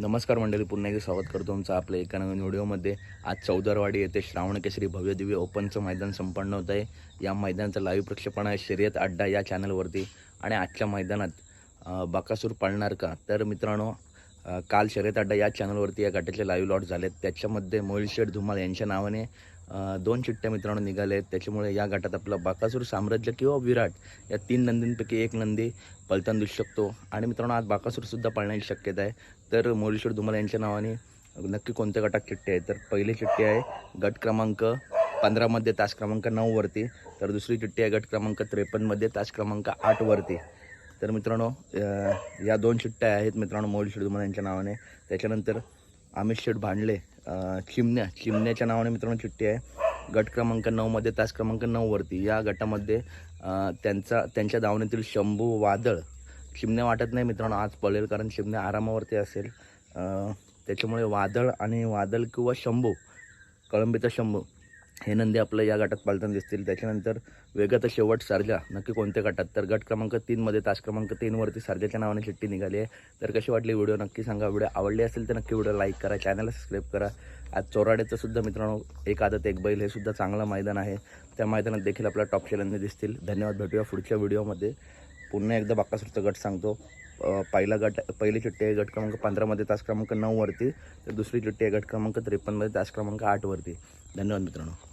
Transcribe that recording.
नमस्कार मंडळी पुन्हा एकदा स्वागत करतो तुमचं आपल्या एका नवीन व्हिडिओमध्ये. आज चौदारवाडी येथे श्रावण केसरी भव्य दिव्य ओपनचं मैदान संपन्न होत आहे. या मैदानाचं लाईव्ह प्रक्षेपण आहे शर्यत अड्डा या चॅनलवरती आणि आजच्या मैदानात बाकासूर पळणार का तर मित्रांनो काल शर्यत अड्डा या चॅनलवरती या गटाचे लाईव्ह लॉट झालेत. त्याच्यामध्ये मोहिल शेठ धुमाल यांच्या नावाने दोन चिट्ट्या मित्रांनो निघाले आहेत. त्याच्यामुळे या गटात आपलं बाकासूर साम्राज्य किंवा विराट या तीन नंदींपैकी एक नंदी पलतान दिसू शकतो. आणि मित्रांनो आज बाकासूरसुद्धा पळण्याची शक्यता आहे. तर मोरेश्वर धुमाल यांच्या नावाने नक्की कोणत्या गटात चिठ्ठी आहे तर पहिली चिठ्ठी आहे गट क्रमांक पंधरामध्ये तास क्रमांक नऊवरती तर दुसरी चिठ्ठी आहे गट क्रमांक त्रेपन्नमध्ये तास क्रमांक आठवरती तर मित्रांनो या दोन चिट्ट्या आहेत मित्रांनो मोरेश्वर धुमाल यांच्या नावाने. त्याच्यानंतर आमिष शेठ भांडले चिमण्या चिमण्याच्या नावाने मित्रांनो चिठ्ठी आहे. गट क्रमांक नऊमध्ये तास क्रमांक नऊवरती या गटामध्ये त्यांचा त्यांच्या दावणीतील शंभू वादळ. चिमण्या वाटत नाही मित्रांनो आज पळेल कारण चिमण्या आरामावरती असेल. त्याच्यामुळे वादळ आणि वादळ किंवा शंभू कळंबीचा शंभू. हे नंदी आपलं या गटात पालताना दिसतील. त्याच्यानंतर वेगाचा शेवट सारजा नक्की कोणत्या गटात तर गट क्रमांक तीनमध्ये तास क्रमांक तीनवरती सारजाच्या नावाने चिठ्ठी निघाली आहे. तर कशी वाटली व्हिडिओ? नक्की सांगा. व्हिडिओ आवडली असेल तर नक्की व्हिडिओ लाईक करा चॅनलला सबस्क्राईब करा. आज चोराड्याचं सुद्धा मित्रांनो एक आदत एक बैल हे सुद्धा चांगलं मैदान आहे. त्या मैदानात देखील आपल्या टॉप चॅनलने दिसतील. धन्यवाद. भेटूया पुढच्या व्हिडिओमध्ये पुन्हा एकदा बाकासूरचा गट सांगतो. पहिला गट पहिली चिठ्ठी आहे गट क्रमांक पंधरामध्ये तास क्रमांक नऊवरती तर दुसरी चिठ्ठी आहे गट क्रमांक त्रेपन्नमध्ये तास क्रमांक आठवरती धन्यवाद मित्रांनो.